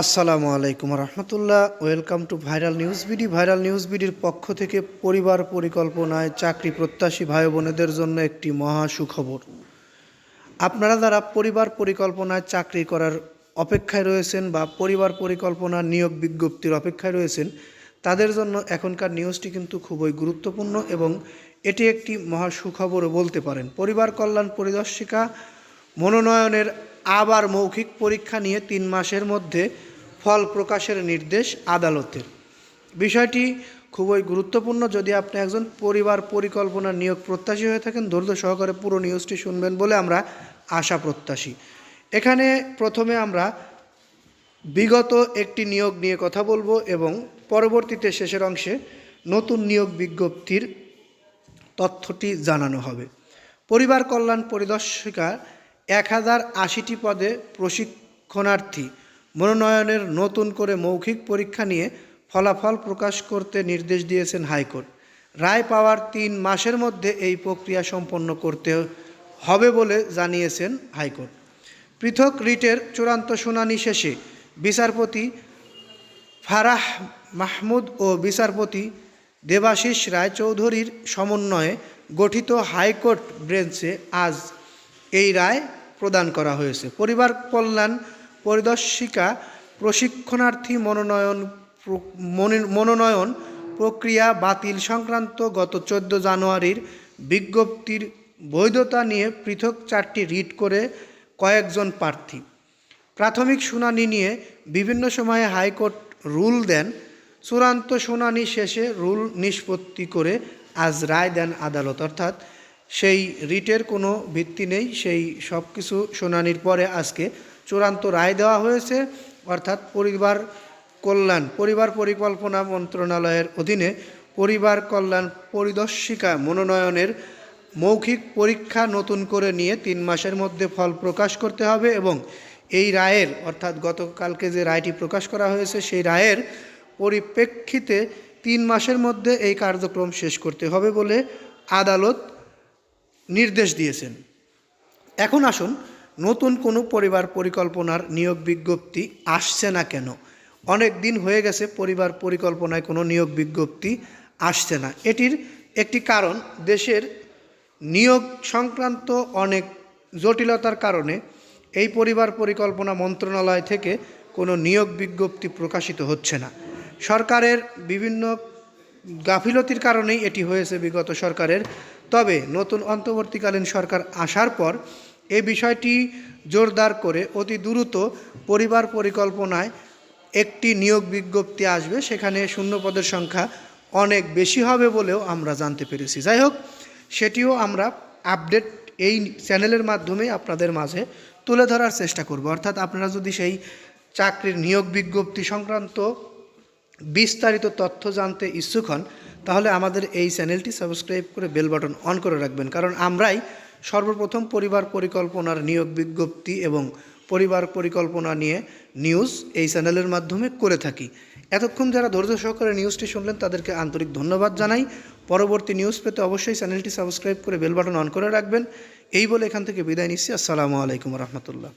আসসালামু আলাইকুম রহমতুল্লাহ। Welcome to viral news BD viral news বিডির পক্ষ থেকে পরিবার পরিকল্পনায় চাকরি প্রত্যাশী ভাই বোনেদের জন্য একটি মহা সুখবর। আপনারা যারা পরিবার পরিকল্পনায় চাকরি করার অপেক্ষায় রয়েছেন বা পরিবার পরিকল্পনা নিয়োগ বিজ্ঞপ্তির অপেক্ষায় রয়েছেন, তাদের জন্য এখনকার নিউজটি কিন্তু খুবই গুরুত্বপূর্ণ এবং এটি একটি মহা সুখবরও বলতে পারেন। পরিবার কল্যাণ পরিদর্শিকা, মনোনয়নের আবার মৌখিক পরীক্ষা নিয়ে তিন মাসের মধ্যে ফল প্রকাশের নির্দেশ আদালতের। বিষয়টি খুবই গুরুত্বপূর্ণ। যদি আপনি একজন পরিবার পরিকল্পনা নিয়োগ প্রত্যাশী হয়ে থাকেন, ধৈর্য সহকারে পুরো নিউজটি শুনবেন বলে আমরা আশা প্রত্যাশী। এখানে প্রথমে আমরা বিগত একটি নিয়োগ নিয়ে কথা বলব এবং পরবর্তীতে শেষের অংশে নতুন নিয়োগ বিজ্ঞপ্তির তথ্যটি জানানো হবে। পরিবার কল্যাণ পরিদর্শিকা এক হাজার আশিটি পদে প্রশিক্ষণার্থী মনোনয়নের নতুন করে মৌখিক পরীক্ষা নিয়ে ফলাফল প্রকাশ করতে নির্দেশ দিয়েছেন হাইকোর্ট। রায় পাওয়ার তিন মাসের মধ্যে এই প্রক্রিয়া সম্পন্ন করতে হবে বলে জানিয়েছেন হাইকোর্ট। পৃথক রিটের চূড়ান্ত শুনানি শেষে বিচারপতি ফারাহ মাহমুদ ও বিচারপতি দেবাশিস রায়চৌধুরীর সমন্বয়ে গঠিত হাইকোর্ট বেঞ্চে আজ এই রায় প্রদান করা হয়েছে। পরিবার কল্যাণ পরিদর্শিকা, প্রশিক্ষণার্থী মনোনয়ন মনোনয়ন প্রক্রিয়া বাতিল সংক্রান্ত গত চোদ্দ জানুয়ারির বিজ্ঞপ্তির বৈধতা নিয়ে পৃথক চারটি রিট করে কয়েকজন প্রার্থী। প্রাথমিক শুনানি নিয়ে বিভিন্ন সময়ে হাইকোর্ট রুল দেন। চূড়ান্ত শুনানি শেষে রুল নিষ্পত্তি করে আজ রায় দেন আদালত। অর্থাৎ সেই রিটের কোনো ভিত্তি নেই, সেই সব কিছু শুনানির পরে আজকে চূড়ান্ত রায় দেওয়া হয়েছে, অর্থাৎ পরিবার কল্যাণ, পরিবার পরিকল্পনা মন্ত্রণালয়ের অধীনে পরিবার কল্যাণ পরিদর্শিকা মনোনয়নের মৌখিক পরীক্ষা নতুন করে নিয়ে তিন মাসের মধ্যে ফল প্রকাশ করতে হবে এবং এই রায়ের, অর্থাৎ গতকালকে যে রায়টি প্রকাশ করা হয়েছে, সেই রায়ের পরিপ্রেক্ষিতে তিন মাসের মধ্যে এই কার্যক্রম শেষ করতে হবে বলে আদালত নির্দেশ দিয়েছেন। এখন আসুন, নতুন কোনো পরিবার পরিকল্পনার নিয়োগ বিজ্ঞপ্তি আসছে না কেন? অনেক দিন হয়ে গেছে পরিবার পরিকল্পনায় কোনো নিয়োগ বিজ্ঞপ্তি আসছে না। এটির একটি কারণ, দেশের নিয়োগ সংক্রান্ত অনেক জটিলতার কারণে এই পরিবার পরিকল্পনা মন্ত্রণালয় থেকে কোনো নিয়োগ বিজ্ঞপ্তি প্রকাশিত হচ্ছে না। সরকারের বিভিন্ন গাফিলতির কারণেই এটি হয়েছে। বিগত সরকারের তবে নতুন অন্তর্বর্তীকালীন সরকার আসার পর এ বিষয়টি জোরদার করে অতি দ্রুত পরিবার পরিকল্পনায় একটি নিয়োগ বিজ্ঞপ্তি আসবে। সেখানে শূন্য পদের সংখ্যা অনেক বেশি হবে বলেও আমরা জানতে পেরেছি। যাই হোক, সেটিও আমরা আপডেট এই চ্যানেলের মাধ্যমে আপনাদের মাঝে তুলে ধরার চেষ্টা করব। অর্থাৎ আপনারা যদি সেই চাকরির নিয়োগ বিজ্ঞপ্তি সংক্রান্ত বিস্তারিত তথ্য জানতে ইচ্ছুক হন তাহলে আমাদের এই চ্যানেলটি সাবস্ক্রাইব করে বেল বাটন অন করে রাখবেন। কারণ আমরাই সর্বপ্রথম পরিবার পরিকল্পনার নিয়োগ বিজ্ঞপ্তি এবং পরিবার পরিকল্পনা নিয়ে নিউজ এই চ্যানেলের মাধ্যমে করে থাকি। এতক্ষণ যারা ধৈর্য সহকারে নিউজটি শুনলেন, তাদেরকে আন্তরিক ধন্যবাদ জানাই। পরবর্তী নিউজ পেতে অবশ্যই চ্যানেলটি সাবস্ক্রাইব করে বেল বাটন অন করে রাখবেন। এই বলে এখান থেকে বিদায় নিচ্ছি। আসসালামু আলাইকুম রহমতুল্লাহ।